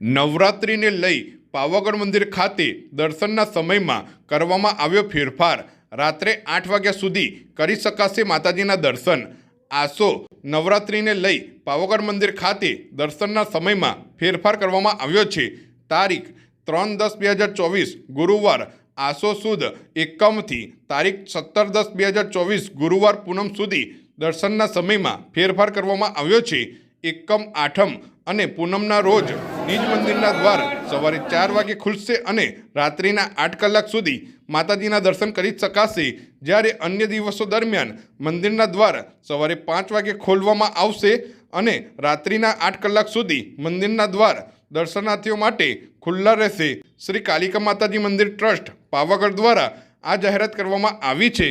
નવરાત્રિને લઈ પાવાગઢ મંદિર ખાતે દર્શનના સમયમાં કરવામાં આવ્યો ફેરફાર. રાત્રે આઠ વાગ્યા સુધી કરી શકાશે માતાજીના દર્શન. આસો નવરાત્રિને લઈ પાવાગઢ મંદિર ખાતે દર્શનના સમયમાં ફેરફાર કરવામાં આવ્યો છે. તારીખ ત્રણ દસ બે હજાર ચોવીસ ગુરુવાર, આસો સુદ એકમથી તારીખ સત્તર દસ બે હજાર ચોવીસ ગુરુવાર પૂનમ સુધી દર્શનના સમયમાં ફેરફાર કરવામાં આવ્યો છે. એકમ આઠમ અને પૂનમના રોજ નિજ મંદિરના દ્વાર સવારે ચાર વાગે ખુલશે અને રાત્રિના આઠ કલાક સુધી માતાજીના દર્શન કરી શકાશે. જ્યારે અન્ય દિવસો દરમિયાન મંદિરના દ્વાર સવારે પાંચ વાગે ખોલવામાં આવશે અને રાત્રિના આઠ કલાક સુધી મંદિરના દ્વાર દર્શનાર્થીઓ માટે ખુલ્લા રહેશે. શ્રી કાલિકા માતાજી મંદિર ટ્રસ્ટ પાવાગઢ દ્વારા આ જાહેરાત કરવામાં આવી છે.